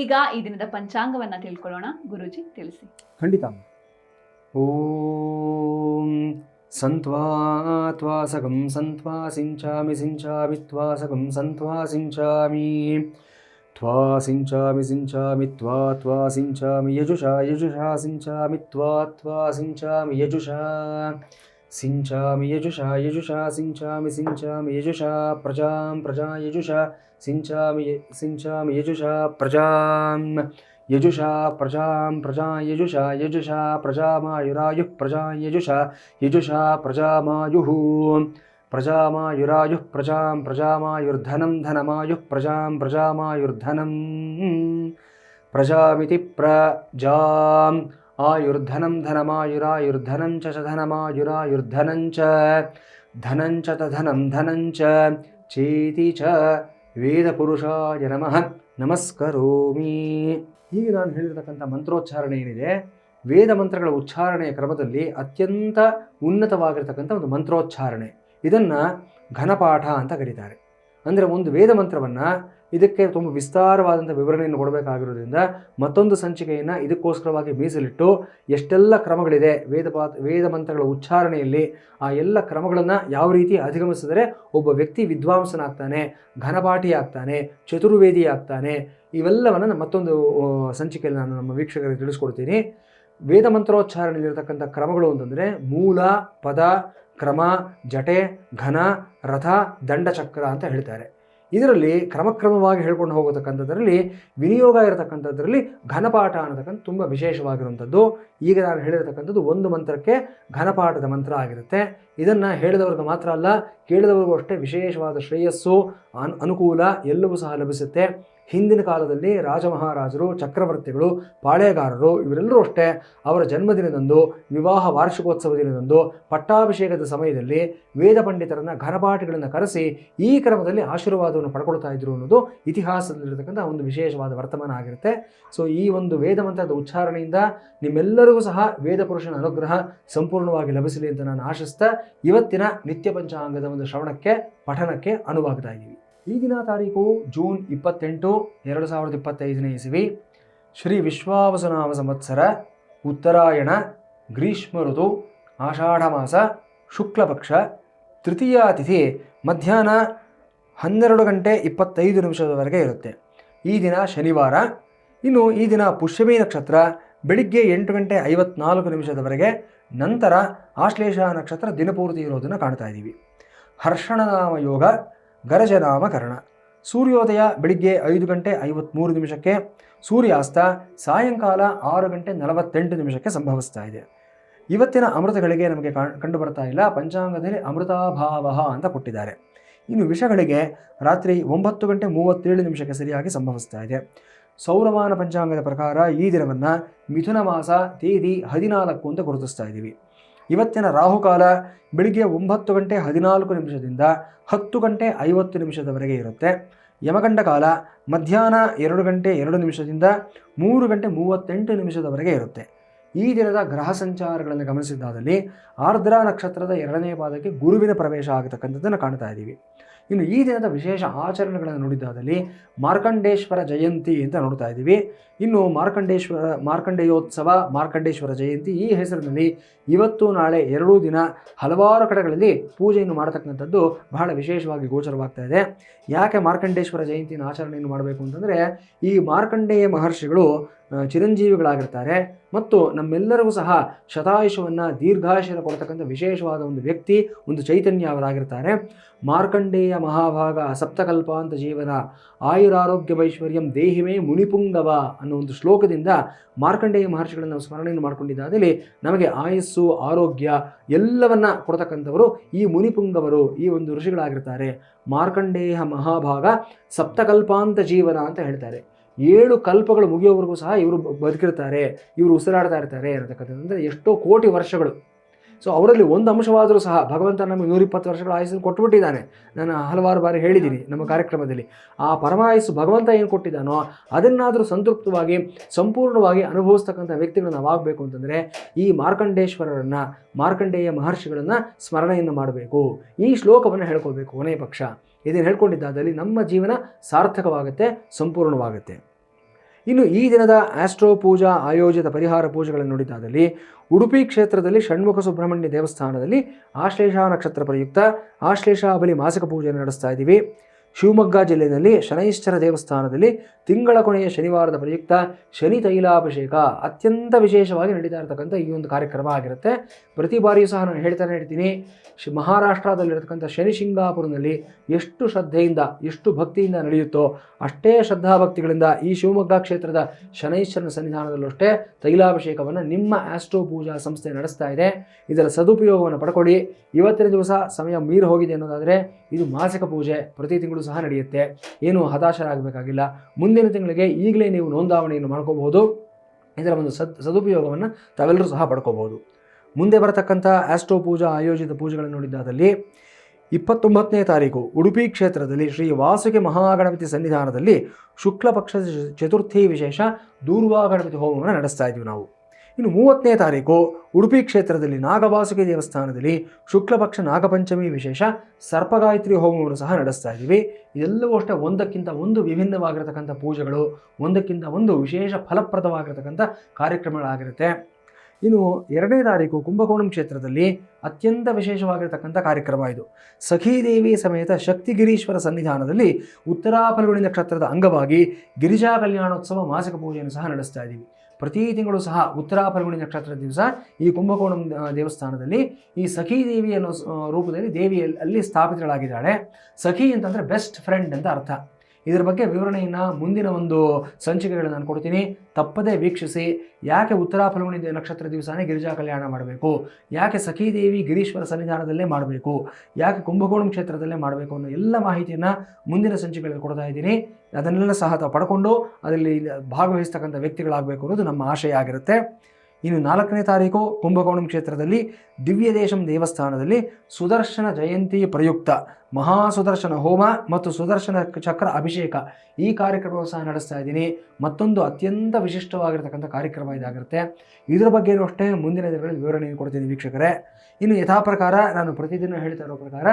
ಈಗ ಈ ದಿನದ ಪಂಚಾಂಗವನ್ನ ತಿಳ್ಕೊಳ್ಳೋಣ. ಗುರುಜಿ, ತಿಳಿಸಿ. ಖಂಡಿತ. ಓಂ ಸಂತ್ವಾ ತ್ವಾ ಸಗಂ ಸಂತ್ವಾ ಸಿಂಚಾಮಿ ಸಿಂಚಾಮಿ ತ್ವಾ ಸಗಂ ಸಂತ್ವಾ ಸಿಂಚಾಮಿ. ತ್ವಾ ಸಿಂಚಾಮಿ ಸಿಂಚಾಮಿ ತ್ವಾ ತ್ವಾ ಸಿಂಚಾಮಿ यजुषा ಯಜುಷಾ ಸಿಂಚಾಮಿ ತ್ವಾ ತ್ವಾ ಸಿಂಚಾಮಿ ಯಜುಷಾ. सिंचा यजुषा यजुषा सिंचा सिंचा यजुषा, प्रजा प्रजा यजुषा सिंचा सिंचा यजुषा प्रजा यजुषा, प्रजा प्रजा यजुषा यजुषा प्रजायुरायु प्रजा यजुषा यजुषा, प्रजामायुः। प्रजामायुरायुः, प्रजां, प्रजामायुर्धनं, धनमायुः, प्रजा प्रजामायुर्धनं प्रजाति प्रजा ಆಯುರ್ಧನಂ ಧನಮಾಯುರಾಯುರ್ಧನಂ ಚ ಚ ಧನಮಾಯುರಾಯುರ್ಧನಂ ಚ ಧನಂ ಚ ತಧನಂ ಧನಂ ಚ ಚೇತಿ ಚ ವೇದಪುರುಷಾಯ ನಮಃ. ನಮಸ್ಕರೋಮಿ. ಈಗ ನಾನು ಹೇಳಿರ್ತಕ್ಕಂಥ ಮಂತ್ರೋಚ್ಚಾರಣೆ ಏನಿದೆ? ವೇದ ಮಂತ್ರಗಳ ಉಚ್ಚಾರಣೆಯ ಕ್ರಮದಲ್ಲಿ ಅತ್ಯಂತ ಉನ್ನತವಾಗಿರ್ತಕ್ಕಂಥ ಒಂದು ಮಂತ್ರೋಚ್ಚಾರಣೆ. ಇದನ್ನು ಘನಪಾಠ ಅಂತ ಕರೀತಾರೆ. ಅಂದರೆ ಒಂದು ವೇದ ಮಂತ್ರವನ್ನು ಇದಕ್ಕೆ ತುಂಬ ವಿಸ್ತಾರವಾದಂಥ ವಿವರಣೆಯನ್ನು ಕೊಡಬೇಕಾಗಿರೋದ್ರಿಂದ ಮತ್ತೊಂದು ಸಂಚಿಕೆಯನ್ನು ಇದಕ್ಕೋಸ್ಕರವಾಗಿ ಮೀಸಲಿಟ್ಟು ಎಷ್ಟೆಲ್ಲ ಕ್ರಮಗಳಿದೆ ವೇದ ವೇದ ಮಂತ್ರಗಳ ಉಚ್ಚಾರಣೆಯಲ್ಲಿ ಆ ಎಲ್ಲ ಕ್ರಮಗಳನ್ನು ಯಾವ ರೀತಿ ಅಧಿಗಮಿಸಿದರೆ ಒಬ್ಬ ವ್ಯಕ್ತಿ ವಿದ್ವಾಂಸನಾಗ್ತಾನೆ ಘನಪಾಠಿ ಆಗ್ತಾನೆ ಚತುರ್ವೇದಿ ಆಗ್ತಾನೆ ಇವೆಲ್ಲವನ್ನು ನಾನು ಮತ್ತೊಂದು ಸಂಚಿಕೆಯಲ್ಲಿ ನಾನು ನಮ್ಮ ವೀಕ್ಷಕರಿಗೆ ತಿಳಿಸ್ಕೊಡ್ತೀನಿ. ವೇದ ಮಂತ್ರೋಚ್ಚಾರಣೆಯಲ್ಲಿರ್ತಕ್ಕಂಥ ಕ್ರಮಗಳು ಅಂತಂದರೆ ಮೂಲ, ಪದ ಕ್ರಮ, ಜಟೆ, ಘನ, ರಥ, ದಂಡಚಕ್ರ ಅಂತ ಹೇಳ್ತಾರೆ. ಇದರಲ್ಲಿ ಕ್ರಮಕ್ರಮವಾಗಿ ಹೇಳ್ಕೊಂಡು ಹೋಗತಕ್ಕಂಥದ್ರಲ್ಲಿ, ವಿನಿಯೋಗ ಇರತಕ್ಕಂಥದ್ರಲ್ಲಿ ಘನಪಾಠ ಅನ್ನತಕ್ಕಂಥ ತುಂಬ ವಿಶೇಷವಾಗಿರುವಂಥದ್ದು. ಈಗ ನಾನು ಹೇಳಿರತಕ್ಕಂಥದ್ದು ಒಂದು ಮಂತ್ರಕ್ಕೆ ಘನಪಾಠದ ಮಂತ್ರ ಆಗಿರುತ್ತೆ. ಇದನ್ನು ಹೇಳಿದವ್ರಿಗೆ ಮಾತ್ರ ಅಲ್ಲ, ಕೇಳಿದವ್ರಿಗೂ ಅಷ್ಟೇ ವಿಶೇಷವಾದ ಶ್ರೇಯಸ್ಸು, ಅನ್, ಅನುಕೂಲ ಎಲ್ಲವೂ ಸಹ ಲಭಿಸುತ್ತೆ. ಹಿಂದಿನ ಕಾಲದಲ್ಲಿ ರಾಜಮಹಾರಾಜರು, ಚಕ್ರವರ್ತಿಗಳು ಪಾಳೆಗಾರರು ಇವರೆಲ್ಲರೂ ಅಷ್ಟೇ ಅವರ ಜನ್ಮದಿನದಂದು, ವಿವಾಹ ವಾರ್ಷಿಕೋತ್ಸವ ದಿನದಂದು, ಪಟ್ಟಾಭಿಷೇಕದ ಸಮಯದಲ್ಲಿ ವೇದ ಪಂಡಿತರನ್ನು ಘನಪಾಠಿಗಳನ್ನು ಕರೆಸಿ ಈ ಕ್ರಮದಲ್ಲಿ ಆಶೀರ್ವಾದವನ್ನು ಪಡ್ಕೊಳ್ತಾ ಇದ್ರು ಅನ್ನೋದು ಇತಿಹಾಸದಲ್ಲಿರತಕ್ಕಂಥ ಒಂದು ವಿಶೇಷವಾದ ವರ್ತಮಾನ ಆಗಿರುತ್ತೆ. ಸೊ ಈ ಒಂದು ವೇದ ಮಂತ್ರದ ಉಚ್ಚಾರಣೆಯಿಂದ ನಿಮ್ಮೆಲ್ಲರಿಗೂ ಸಹ ವೇದ ಪುರುಷನ ಅನುಗ್ರಹ ಸಂಪೂರ್ಣವಾಗಿ ಲಭಿಸಲಿ ಅಂತ ನಾನು ಆಶಿಸ್ತಾ, ಇವತ್ತಿನ ನಿತ್ಯ ಪಂಚಾಂಗದ ಒಂದು ಶ್ರವಣಕ್ಕೆ, ಪಠನಕ್ಕೆ ಅನುವಾಗ್ತಾ ಇದ್ದೀವಿ. ಈ ದಿನ ತಾರೀಕು ಜೂನ್ ಇಪ್ಪತ್ತೆಂಟು ಎರಡು ಸಾವಿರದ ಇಪ್ಪತ್ತೈದನೇ ಇಸವಿ. ಶ್ರೀ ವಿಶ್ವಾವಸನಾಮ ಸಂವತ್ಸರ, ಉತ್ತರಾಯಣ, ಗ್ರೀಷ್ಮ ಋತು, ಆಷಾಢ ಮಾಸ ಶುಕ್ಲಪಕ್ಷ ತೃತೀಯ ತಿಥಿ ಮಧ್ಯಾಹ್ನ ಹನ್ನೆರಡು ಗಂಟೆ ಇಪ್ಪತ್ತೈದು ನಿಮಿಷದವರೆಗೆ ಇರುತ್ತೆ. ಈ ದಿನ ಶನಿವಾರ. ಇನ್ನು ಈ ದಿನ ಪುಷ್ಯಮಿ ನಕ್ಷತ್ರ ಬೆಳಿಗ್ಗೆ ಎಂಟು ಗಂಟೆ ಐವತ್ನಾಲ್ಕು ನಿಮಿಷದವರೆಗೆ, ನಂತರ ಆಶ್ಲೇಷ ನಕ್ಷತ್ರ ದಿನಪೂರ್ತಿ ಇರೋದನ್ನು ಕಾಣ್ತಾ ಇದ್ದೀವಿ ಹರ್ಷಣನಾಮ ಯೋಗ ಗರಜನಾಮ ಕರ್ಣ ಸೂರ್ಯೋದಯ ಬೆಳಿಗ್ಗೆ ಐದು ಗಂಟೆ ಐವತ್ತ್ಮೂರು ನಿಮಿಷಕ್ಕೆ, ಸೂರ್ಯಾಸ್ತ ಸಾಯಂಕಾಲ ಆರು ಗಂಟೆ ನಲವತ್ತೆಂಟು ನಿಮಿಷಕ್ಕೆ ಸಂಭವಿಸ್ತಾ ಇದೆ. ಇವತ್ತಿನ ಅಮೃತಗಳಿಗೆ ನಮಗೆ ಕಂಡು ಬರ್ತಾ ಇಲ್ಲ. ಪಂಚಾಂಗದಲ್ಲಿ ಅಮೃತಾಭಾವ ಅಂತ ಕೊಟ್ಟಿದ್ದಾರೆ. ಇನ್ನು ವಿಷಗಳಿಗೆ ರಾತ್ರಿ ಒಂಬತ್ತು ಗಂಟೆ ಮೂವತ್ತೇಳು ನಿಮಿಷಕ್ಕೆ ಸರಿಯಾಗಿ ಸಂಭವಿಸ್ತಾ ಇದೆ. ಸೌರಮಾನ ಪಂಚಾಂಗದ ಪ್ರಕಾರ ಈ ದಿನವನ್ನು ಮಿಥುನ ಮಾಸ ತೇದಿ ಹದಿನಾಲ್ಕು ಅಂತ ಗುರುತಿಸ್ತಾ ಇದ್ದೀವಿ. ಇವತ್ತಿನ ರಾಹುಕಾಲ ಬೆಳಿಗ್ಗೆ ಒಂಬತ್ತು ಗಂಟೆ ಹದಿನಾಲ್ಕು ನಿಮಿಷದಿಂದ ಹತ್ತು ಗಂಟೆ ಐವತ್ತು ನಿಮಿಷದವರೆಗೆ ಇರುತ್ತೆ. ಯಮಗಂಡ ಕಾಲ ಮಧ್ಯಾಹ್ನ ಎರಡು ಗಂಟೆ ಎರಡು ನಿಮಿಷದಿಂದ ಮೂರು ಗಂಟೆ ಮೂವತ್ತೆಂಟು ನಿಮಿಷದವರೆಗೆ ಇರುತ್ತೆ. ಈ ದಿನದ ಗ್ರಹ ಸಂಚಾರಗಳನ್ನು ಗಮನಿಸಿದ್ದಾದಲ್ಲಿ ಆರ್ದ್ರ ನಕ್ಷತ್ರದ ಎರಡನೇ ಪಾದಕ್ಕೆ ಗುರುವಿನ ಪ್ರವೇಶ ಆಗತಕ್ಕಂಥದ್ದನ್ನು ಕಾಣ್ತಾ ಇದ್ದೀವಿ. ಇನ್ನು ಈ ದಿನದ ವಿಶೇಷ ಆಚರಣೆಗಳನ್ನು ನೋಡಿದ್ದಾದಲ್ಲಿ ಮಾರ್ಕಂಡೇಶ್ವರ ಜಯಂತಿ ಅಂತ ನೋಡ್ತಾ ಇದ್ದೀವಿ. ಇನ್ನು ಮಾರ್ಕಂಡೇಶ್ವರ, ಮಾರ್ಕಂಡೇಯೋತ್ಸವ, ಮಾರ್ಕಂಡೇಶ್ವರ ಜಯಂತಿ ಈ ಹೆಸರಿನಲ್ಲಿ ಇವತ್ತು ನಾಳೆ ಎರಡೂ ದಿನ ಹಲವಾರು ಕಡೆಗಳಲ್ಲಿ ಪೂಜೆಯನ್ನು ಮಾಡತಕ್ಕಂಥದ್ದು ಬಹಳ ವಿಶೇಷವಾಗಿ ಗೋಚರವಾಗ್ತಾ ಇದೆ. ಯಾಕೆ ಮಾರ್ಕಂಡೇಶ್ವರ ಜಯಂತಿನ ಆಚರಣೆಯನ್ನು ಮಾಡಬೇಕು ಅಂತಂದರೆ ಈ ಮಾರ್ಕಂಡೇಯ ಮಹರ್ಷಿಗಳು ಚಿರಂಜೀವಿಗಳಾಗಿರ್ತಾರೆ. ಮತ್ತು ನಮ್ಮೆಲ್ಲರಿಗೂ ಸಹ ಶತಾಯುಷವನ್ನು ದೀರ್ಘಾಯುಷನ ಕೊಡ್ತಕ್ಕಂಥ ವಿಶೇಷವಾದ ಒಂದು ವ್ಯಕ್ತಿ, ಒಂದು ಚೈತನ್ಯ ಅವರಾಗಿರ್ತಾರೆ. ಮಾರ್ಕಂಡೇಯ ಮಹಾಭಾಗ ಸಪ್ತಕಲ್ಪಾಂತ ಜೀವನ, ಆಯುರಾರೋಗ್ಯ ವೈಶ್ವರ್ಯಂ ದೇಹಿಮೇ ಮುನಿಪುಂಗವ ಅನ್ನೋ ಒಂದು ಶ್ಲೋಕದಿಂದ ಮಾರ್ಕಂಡೇಯ ಮಹರ್ಷಿಗಳನ್ನು ನಾವು ಸ್ಮರಣೆಯನ್ನು ಮಾಡಿಕೊಂಡಿದ್ದಾದಲ್ಲಿ ನಮಗೆ ಆಯಸ್ಸು, ಆರೋಗ್ಯ ಎಲ್ಲವನ್ನ ಕೊಡತಕ್ಕಂಥವರು ಈ ಮುನಿಪುಂಗವರು, ಈ ಒಂದು ಋಷಿಗಳಾಗಿರ್ತಾರೆ. ಮಾರ್ಕಂಡೇಯ ಮಹಾಭಾಗ ಸಪ್ತಕಲ್ಪಾಂತ ಜೀವನ ಅಂತ ಹೇಳ್ತಾರೆ. ಏಳು ಕಲ್ಪಗಳು ಮುಗಿಯೋವರೆಗೂ ಸಹ ಇವರು ಬದುಕಿರ್ತಾರೆ ಇವರು ಉಸಿರಾಡ್ತಾ ಇರ್ತಾರೆ ಅನ್ನತಕ್ಕಂಥದ್ದು. ಅಂದರೆ ಎಷ್ಟೋ ಕೋಟಿ ವರ್ಷಗಳು. ಸೊ ಅವರಲ್ಲಿ ಒಂದು ಅಂಶವಾದರೂ ಸಹ ಭಗವಂತ ನಮಗೆ ನೂರಿಪ್ಪತ್ತು ವರ್ಷಗಳ ಆಯಸ್ಸನ್ನು ಕೊಟ್ಟುಬಿಟ್ಟಿದ್ದಾನೆ. ನಾನು ಹಲವಾರು ಬಾರಿ ಹೇಳಿದ್ದೀನಿ ನಮ್ಮ ಕಾರ್ಯಕ್ರಮದಲ್ಲಿ. ಆ ಪರಮಾಯಸ್ಸು ಭಗವಂತ ಏನು ಕೊಟ್ಟಿದ್ದಾನೋ ಅದನ್ನಾದರೂ ಸಂತೃಪ್ತವಾಗಿ ಸಂಪೂರ್ಣವಾಗಿ ಅನುಭವಿಸ್ತಕ್ಕಂಥ ವ್ಯಕ್ತಿಗಳು ನಾವಾಗಬೇಕು ಅಂತಂದರೆ ಈ ಮಾರ್ಕಂಡೇಶ್ವರರನ್ನು ಮಾರ್ಕಂಡೇಯ ಮಹರ್ಷಿಗಳನ್ನು ಸ್ಮರಣೆಯನ್ನು ಮಾಡಬೇಕು. ಈ ಶ್ಲೋಕವನ್ನು ಹೇಳ್ಕೊಳ್ಬೇಕು ಕೊನೆಯ ಪಕ್ಷ. ಇದನ್ನು ಹೇಳ್ಕೊಂಡಿದ್ದಾದಲ್ಲಿ ನಮ್ಮ ಜೀವನ ಸಾರ್ಥಕವಾಗುತ್ತೆ ಸಂಪೂರ್ಣವಾಗುತ್ತೆ. ಇನ್ನು ಈ ದಿನದ ಆಸ್ಟ್ರೋ ಪೂಜಾ ಆಯೋಜಿತ ಪರಿಹಾರ ಪೂಜೆಗಳನ್ನು ನೋಡಿದ್ದಾದಲ್ಲಿ ಉಡುಪಿ ಕ್ಷೇತ್ರದಲ್ಲಿ ಷಣ್ಮುಖ ಸುಬ್ರಹ್ಮಣ್ಯ ದೇವಸ್ಥಾನದಲ್ಲಿ ಆಶ್ಲೇಷ ನಕ್ಷತ್ರ ಪ್ರಯುಕ್ತ ಆಶ್ಲೇಷ ಬಲಿ ಮಾಸಿಕ ಪೂಜೆಯನ್ನು ನಡೆಸ್ತಾ ಇದ್ದೀವಿ. ಶಿವಮೊಗ್ಗ ಜಿಲ್ಲೆಯಲ್ಲಿ ಶನೈಶ್ಚರ ದೇವಸ್ಥಾನದಲ್ಲಿ ತಿಂಗಳ ಕೊನೆಯ ಶನಿವಾರದ ಪ್ರಯುಕ್ತ ಶನಿ ತೈಲಾಭಿಷೇಕ ಅತ್ಯಂತ ವಿಶೇಷವಾಗಿ ನಡೀತಾ ಇರತಕ್ಕಂಥ ಈ ಒಂದು ಕಾರ್ಯಕ್ರಮ ಆಗಿರುತ್ತೆ. ಪ್ರತಿ ಬಾರಿಯೂ ಸಹ ನಾನು ಹೇಳ್ತಾನೆ ಹೇಳ್ತೀನಿ ಶಿ ಮಹಾರಾಷ್ಟ್ರದಲ್ಲಿರತಕ್ಕಂಥ ಶನಿ ಶಿಂಗಾಪುರದಲ್ಲಿ ಎಷ್ಟು ಶ್ರದ್ಧೆಯಿಂದ, ಎಷ್ಟು ಭಕ್ತಿಯಿಂದ ನಡೆಯುತ್ತೋ ಅಷ್ಟೇ ಶ್ರದ್ಧಾಭಕ್ತಿಗಳಿಂದ ಈ ಶಿವಮೊಗ್ಗ ಕ್ಷೇತ್ರದ ಶನೈಶ್ವರನ ಸನ್ನಿಧಾನದಲ್ಲೂ ಅಷ್ಟೇ ತೈಲಾಭಿಷೇಕವನ್ನು ನಿಮ್ಮ ಆಸ್ಟ್ರೋ ಪೂಜಾ ಸಂಸ್ಥೆ ನಡೆಸ್ತಾ ಇದೆ. ಇದರ ಸದುಪಯೋಗವನ್ನು ಪಡ್ಕೊಳ್ಳಿ. ಇವತ್ತಿನ ದಿವಸ ಸಮಯ ಮೀರಿ ಹೋಗಿದೆ ಅನ್ನೋದಾದರೆ ಇದು ಮಾಸಿಕ ಪೂಜೆ. ಪ್ರತಿ ತಿಂಗಳು ಸಹ ನಡೆಯುತ್ತೆ. ಏನು ಹತಾಶರಾಗಬೇಕಾಗಿಲ್ಲ. ಮುಂದಿನ ತಿಂಗಳಿಗೆ ಈಗಲೇ ನೀವು ನೋಂದಾವಣೆಯನ್ನು ಮಾಡ್ಕೋಬಹುದು. ಇದರ ಒಂದು ಸದ್, ಸದುಪಯೋಗವನ್ನು ತಾವೆಲ್ಲರೂ ಸಹ ಪಡ್ಕೋಬಹುದು. ಮುಂದೆ ಬರತಕ್ಕಂಥ ಆಸ್ಟ್ರೋ ಪೂಜಾ ಆಯೋಜಿತ ಪೂಜೆಗಳನ್ನು ನೋಡಿದ್ದಾದಲ್ಲಿ ಇಪ್ಪತ್ತೊಂಬತ್ತನೇ ತಾರೀಕು ಉಡುಪಿ ಕ್ಷೇತ್ರದಲ್ಲಿ ಶ್ರೀ ವಾಸುಕಿ ಮಹಾಗಣಪತಿ ಸನ್ನಿಧಾನದಲ್ಲಿ ಶುಕ್ಲ ಪಕ್ಷದ ಚತುರ್ಥಿ ವಿಶೇಷ ದೂರ್ವಾ ಗಣಪತಿ ಹೋಮವನ್ನು ನಡೆಸ್ತಾ ಇದ್ದೀವಿ ನಾವು. ಇನ್ನು ಮೂವತ್ತನೇ ತಾರೀಕು ಉಡುಪಿ ಕ್ಷೇತ್ರದಲ್ಲಿ ನಾಗವಾಸುಕಿ ದೇವಸ್ಥಾನದಲ್ಲಿ ಶುಕ್ಲಪಕ್ಷ ನಾಗಪಂಚಮಿ ವಿಶೇಷ ಸರ್ಪಗಾಯತ್ರಿ ಹೋಮವನ್ನು ಸಹ ನಡೆಸ್ತಾ ಇದ್ದೀವಿ. ಇದೆಲ್ಲವೂ ಅಷ್ಟೇ ಒಂದಕ್ಕಿಂತ ಒಂದು ವಿಭಿನ್ನವಾಗಿರತಕ್ಕಂಥ ಪೂಜೆಗಳು, ಒಂದಕ್ಕಿಂತ ಒಂದು ವಿಶೇಷ ಫಲಪ್ರದವಾಗಿರತಕ್ಕಂಥ ಕಾರ್ಯಕ್ರಮಗಳಾಗಿರುತ್ತೆ. ಇನ್ನು ಎರಡನೇ ತಾರೀಕು ಕುಂಭಕೋಣಂ ಕ್ಷೇತ್ರದಲ್ಲಿ ಅತ್ಯಂತ ವಿಶೇಷವಾಗಿರತಕ್ಕಂಥ ಕಾರ್ಯಕ್ರಮ ಇದು. ಸಖೀದೇವಿ ಸಮೇತ ಶಕ್ತಿಗಿರೀಶ್ವರ ಸನ್ನಿಧಾನದಲ್ಲಿ ಉತ್ತರಾ ಫಲ್ಗುಣಿ ನಕ್ಷತ್ರದ ಅಂಗವಾಗಿ ಗಿರಿಜಾ ಕಲ್ಯಾಣೋತ್ಸವ ಮಾಸಿಕ ಪೂಜೆಯನ್ನು ಸಹ ನಡೆಸ್ತಾ ಇದ್ದೀವಿ. ಪ್ರತಿ ತಿಂಗಳು ಸಹ ಉತ್ತರ ಫಲ್ಗುಣಿ ನಕ್ಷತ್ರದ ದಿವಸ ಈ ಕುಂಭಕೋಣಂ ದೇವಸ್ಥಾನದಲ್ಲಿ ಈ ಸಖಿ ದೇವಿ ಅನ್ನೋ ರೂಪದಲ್ಲಿ ದೇವಿ ಅಲ್ಲಿ ಸ್ಥಾಪಿತಳಾಗಿದ್ದಾಳೆ. ಸಖಿ ಅಂತಂದರೆ ಬೆಸ್ಟ್ ಫ್ರೆಂಡ್ ಅಂತ ಅರ್ಥ. ಇದರ ಬಗ್ಗೆ ವಿವರಣೆಯನ್ನು ಮುಂದಿನ ಒಂದು ಸಂಚಿಕೆಗಳನ್ನು ನಾನು ಕೊಡ್ತೀನಿ. ತಪ್ಪದೇ ವೀಕ್ಷಿಸಿ. ಯಾಕೆ ಉತ್ತರಾ ಫಲವಣಿ ನಕ್ಷತ್ರ ದಿವಸನೇ ಗಿರಿಜಾ ಕಲ್ಯಾಣ ಮಾಡಬೇಕು? ಯಾಕೆ ಸಖೀದೇವಿ ಗಿರೀಶ್ವರ ಸನ್ನಿಧಾನದಲ್ಲೇ ಮಾಡಬೇಕು? ಯಾಕೆ ಕುಂಭಕೋಣಂ ಕ್ಷೇತ್ರದಲ್ಲೇ ಮಾಡಬೇಕು ಅನ್ನೋ ಎಲ್ಲ ಮಾಹಿತಿಯನ್ನು ಮುಂದಿನ ಸಂಚಿಕೆಗಳಲ್ಲಿ ಕೊಡ್ತಾ ಇದ್ದೀನಿ. ಅದನ್ನೆಲ್ಲ ಸಹ ತಾವು ಪಡ್ಕೊಂಡು ಅದರಲ್ಲಿ ಭಾಗವಹಿಸ್ತಕ್ಕಂಥ ವ್ಯಕ್ತಿಗಳಾಗಬೇಕು ಅನ್ನೋದು ನಮ್ಮ ಆಶಯ ಆಗಿರುತ್ತೆ ಇನ್ನು ನಾಲ್ಕನೇ ತಾರೀಕು ಕುಂಭಕೋಣಂ ಕ್ಷೇತ್ರದಲ್ಲಿ ದಿವ್ಯದೇಶಂ ದೇವಸ್ಥಾನದಲ್ಲಿ ಸುದರ್ಶನ ಜಯಂತಿ ಪ್ರಯುಕ್ತ. ಮಹಾ ಸುದರ್ಶನ ಹೋಮ ಮತ್ತು ಸುದರ್ಶನ ಚಕ್ರ ಅಭಿಷೇಕ ಈ ಕಾರ್ಯಕ್ರಮವನ್ನು ಸಹ ನಡೆಸ್ತಾ ಇದ್ದೀನಿ. ಮತ್ತೊಂದು ಅತ್ಯಂತ ವಿಶಿಷ್ಟವಾಗಿರ್ತಕ್ಕಂಥ ಕಾರ್ಯಕ್ರಮ ಇದಾಗಿರುತ್ತೆ. ಇದರ ಬಗ್ಗೆಯೂ ಅಷ್ಟೇ ಮುಂದಿನ ದಿನಗಳಲ್ಲಿ ವಿವರಣೆಯನ್ನು ಕೊಡ್ತೀನಿ ವೀಕ್ಷಕರೇ. ಇನ್ನು ಯಥಾ ಪ್ರಕಾರ ನಾನು ಪ್ರತಿದಿನ ಹೇಳ್ತಾ ಇರೋ ಪ್ರಕಾರ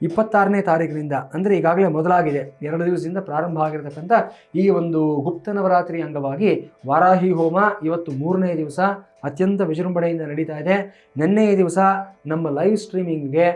ಇಪ್ಪತ್ತಾರನೇ ತಾರೀಕಿನಿಂದ, ಅಂದರೆ ಈಗಾಗಲೇ ಮೊದಲಾಗಿದೆ, ಎರಡು ದಿವಸದಿಂದ ಪ್ರಾರಂಭ ಆಗಿರತಕ್ಕಂಥ ಈ ಒಂದು ಗುಪ್ತ ನವರಾತ್ರಿ ಅಂಗವಾಗಿ ವಾರಾಹಿ ಹೋಮ ಇವತ್ತು ಮೂರನೇ ದಿವಸ ಅತ್ಯಂತ ವಿಜೃಂಭಣೆಯಿಂದ ನಡೀತಾ ಇದೆ. ನಿನ್ನೆಯ ದಿವಸ ನಮ್ಮ ಲೈವ್ ಸ್ಟ್ರೀಮಿಂಗ್ಗೆ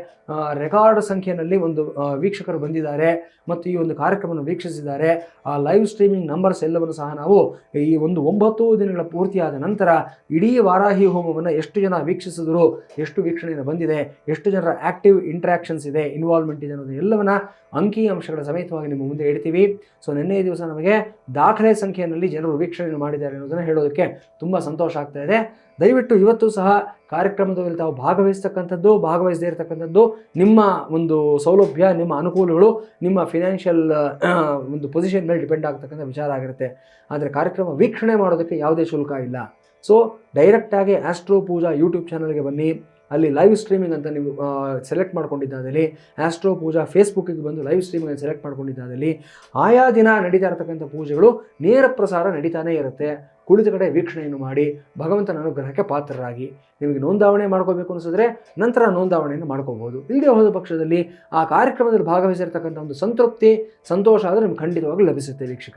ರೆಕಾರ್ಡ್ ಸಂಖ್ಯೆಯಲ್ಲಿ ಒಂದು ವೀಕ್ಷಕರು ಬಂದಿದ್ದಾರೆ ಮತ್ತು ಈ ಒಂದು ಕಾರ್ಯಕ್ರಮವನ್ನು ವೀಕ್ಷಿಸಿದ್ದಾರೆ. ಆ ಲೈವ್ ಸ್ಟ್ರೀಮಿಂಗ್ ನಂಬರ್ಸ್ ಎಲ್ಲವನ್ನು ಸಹ ನಾವು ಈ ಒಂದು ಒಂಬತ್ತು ದಿನಗಳ ಪೂರ್ತಿಯಾದ ನಂತರ ಇಡೀ ವಾರಾಹಿ ಹೋಮವನ್ನು ಎಷ್ಟು ಜನ ವೀಕ್ಷಿಸಿದ್ರು, ಎಷ್ಟು ವೀಕ್ಷಣೆಯಿಂದ ಬಂದಿದೆ, ಎಷ್ಟು ಜನರ ಆ್ಯಕ್ಟಿವ್ ಇಂಟ್ರಾಕ್ಷನ್ಸ್ ಇದೆ ಇನ್ವಾಲ್ವ್ಮೆಂಟ್ ಇದೆ ಅನ್ನೋದು ಎಲ್ಲವನ್ನ ಅಂಕಿ ಅಂಶಗಳ ಸಮೇತವಾಗಿ ನಿಮ್ಮ ಮುಂದೆ ಇಡ್ತೀವಿ ಸೊ ನಿನ್ನೆಯ ದಿವಸ ನಮಗೆ ದಾಖಲೆ ಸಂಖ್ಯೆಯಲ್ಲಿ ಜನರು ವೀಕ್ಷಣೆಯನ್ನು ಮಾಡಿದ್ದಾರೆ ಅನ್ನೋದನ್ನು ಹೇಳೋದಕ್ಕೆ ತುಂಬ ಸಂತೋಷ ಆಗ್ತಾ ಇದೆ. ದಯವಿಟ್ಟು ಇವತ್ತು ಸಹ ಕಾರ್ಯಕ್ರಮದಲ್ಲಿ ತಾವು ಭಾಗವಹಿಸ್ತಕ್ಕಂಥದ್ದು, ಭಾಗವಹಿಸದೇ ಇರತಕ್ಕಂಥದ್ದು ನಿಮ್ಮ ಒಂದು ಸೌಲಭ್ಯ, ನಿಮ್ಮ ಅನುಕೂಲಗಳು, ನಿಮ್ಮ ಫಿನಾನ್ಷಿಯಲ್ ಒಂದು ಪೊಸಿಷನ್ ಮೇಲೆ ಡಿಪೆಂಡ್ ಆಗ್ತಕ್ಕಂಥ ವಿಚಾರ ಆಗಿರುತ್ತೆ. ಆದರೆ ಕಾರ್ಯಕ್ರಮ ವೀಕ್ಷಣೆ ಮಾಡೋದಕ್ಕೆ ಯಾವುದೇ ಶುಲ್ಕ ಇಲ್ಲ. ಸೊ ಡೈರೆಕ್ಟಾಗಿ ಆಸ್ಟ್ರೋ ಪೂಜಾ ಯೂಟ್ಯೂಬ್ ಚಾನಲ್ಗೆ ಬನ್ನಿ. ಅಲ್ಲಿ ಲೈವ್ ಸ್ಟ್ರೀಮಿಂಗ್ ಅಂತ ನೀವು ಸೆಲೆಕ್ಟ್ ಮಾಡ್ಕೊಂಡಿದ್ದಾದಲ್ಲಿ ಆಸ್ಟ್ರೋ ಪೂಜಾ ಫೇಸ್ಬುಕ್ಕಿಗೆ ಬಂದು ಲೈವ್ ಸ್ಟ್ರೀಮಿಂಗ್ ಸೆಲೆಕ್ಟ್ ಮಾಡ್ಕೊಂಡಿದ್ದಾದಲ್ಲಿ, ಆಯಾ ದಿನ ನಡೀತಾ ಇರತಕ್ಕಂಥ ಪೂಜೆಗಳು ನೇರ ಪ್ರಸಾರ ನಡೀತಾನೇ ಇರುತ್ತೆ. ಕುಳಿತ ಕಡೆ ವೀಕ್ಷಣೆಯನ್ನು ಮಾಡಿ, ಭಗವಂತನ ಅನುಗ್ರಹಕ್ಕೆ ಪಾತ್ರರಾಗಿ. ನಿಮಗೆ ನೋಂದಾವಣೆ ಮಾಡ್ಕೋಬೇಕು ಅನಿಸಿದ್ರೆ ನಂತರ ನೋಂದಾವಣೆಯನ್ನು ಮಾಡ್ಕೋಬೋದು ಇಲ್ಲದೆ ಹೋದ ಪಕ್ಷದಲ್ಲಿ ಆ ಕಾರ್ಯಕ್ರಮದಲ್ಲಿ ಭಾಗವಹಿಸಿರ್ತಕ್ಕಂಥ ಒಂದು ಸಂತೃಪ್ತಿ, ಸಂತೋಷ ಆದರೆ ನಿಮ್ಗೆ ಖಂಡಿತವಾಗ್ಲೂ ಲಭಿಸುತ್ತೆ ವೀಕ್ಷಕರೇ.